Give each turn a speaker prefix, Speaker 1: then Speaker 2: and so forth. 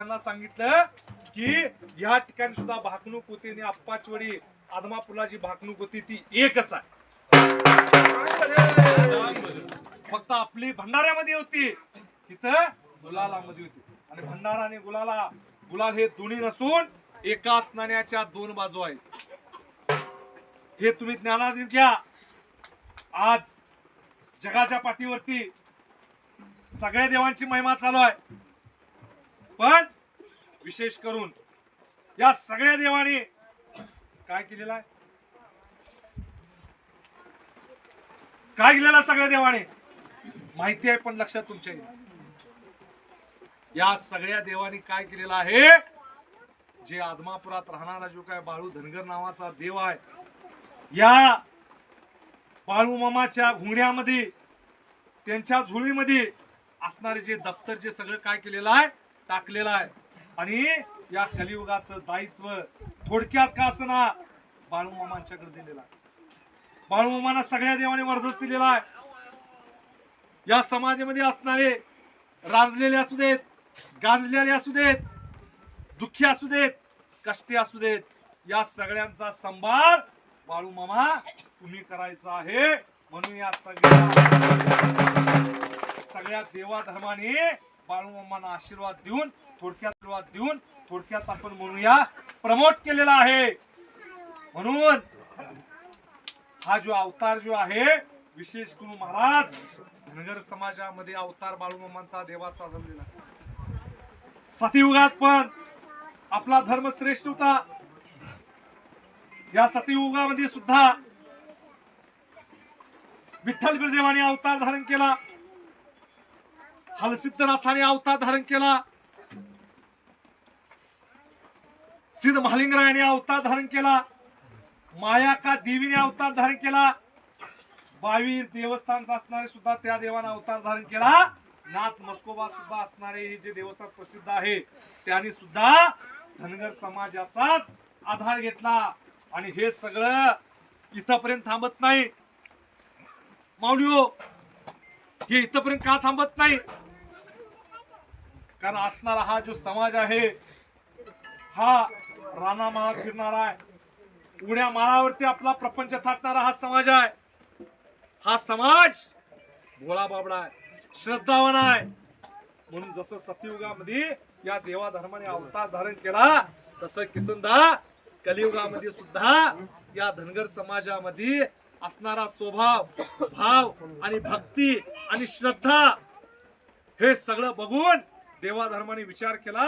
Speaker 1: त्यांना सांगितलं की या ठिकाणी सुद्धा भाकणूक होती आणि अप्पाचवडी आदमापुलाची भाकणूक होती ती एकच आहे. फक्त आपली भंडाऱ्यामध्ये होती इथं गुलालामध्ये होती. आणि भंडारा आणि गुलाला गुलाल हे दोन्ही नसून एकाच नाण्याच्या दोन बाजू आहेत. हे तुम्ही ज्ञानात घ्या. आज जगाच्या पाठीवरती सगळ्या देवांची महिमा चालू आहे. पण विशेष करून या सगळ्या देवाने काय केलेलं आहे? काय केलेलं सगळ्या देवाने? माहिती आहे पण लक्षात तुमच्या या सगळ्या देवाने काय केलेलं आहे? जे आदमापुरात राहणारा जो काय बाळू धनगर नावाचा देव आहे या बाळू मामाच्या घुंगड्यामध्ये त्यांच्या झुळीमध्ये असणारे जे दप्तर जे सगळं काय केलेलं आहे टाकलेलं आहे. आणि या कलियुगाचं दायित्व थोडक्यात का असना बाळू मामांच्याकडे दिलेलं आहे. बाळू मामांना सगळ्या देवाने वरदच दिलेला आहे. या समाजामध्ये असणारे राजलेले असू देत गाजलेले असू देत दुःखी असू देत कष्टी असू देत या सगळ्यांचा संभार बाळू मामा तुम्ही करायचा आहे म्हणून या सगळ्या सगळ्या देवाधर्माने बाळूमामांना आशीर्वाद देऊन थोडक्यात आशीर्वाद देऊन थोडक्यात आपण म्हणूया प्रमोट केलेला आहे. म्हणून हा जो अवतार जो आहे विशेष गुरु महाराज धनगर समाजामध्ये अवतार बाळूमामांचा देवाचा झालेला सतयुगात पण आपला धर्म श्रेष्ठ होता. या सतयुगामध्ये सुद्धा विठ्ठल बिरदेवाने अवतार धारण केला. हलसिद्धनाथाने अवतार धारण केला. सिद्ध महालिंगरायाने अवतार धारण केला. माया का देवीने अवतार धारण केला? बावीर देवस्थानचा असणारे सुद्धा त्या देवाने अवतार धारण केला. नाथ मस्कोबा सुद्धा असणारे हे जे देवस्थान प्रसिद्ध आहे त्याने सुद्धा धनगर समाजाचाच आधार घेतला. आणि हे सगळं इथपर्यंत थांबत नाही. माऊली हे इथपर्यंत का थांबत नाही? कारण असणारा हा जो समाज आहे हा राणा महा फिरणारा आहे. उड्या माळावरती आपला प्रपंच थाटणारा हा समाज आहे. हा समाज भोळा बाबडा आहे श्रद्धावान आहे. म्हणून जसं सतयुगामध्ये या देवा धर्माने अवतार धारण केला तसं किसनदा कलियुगामध्ये सुद्धा या धनगर समाजामध्ये असणारा स्वभाव भाव आणि भक्ती आणि श्रद्धा हे सगळं बघून देवाधर्माने विचार केला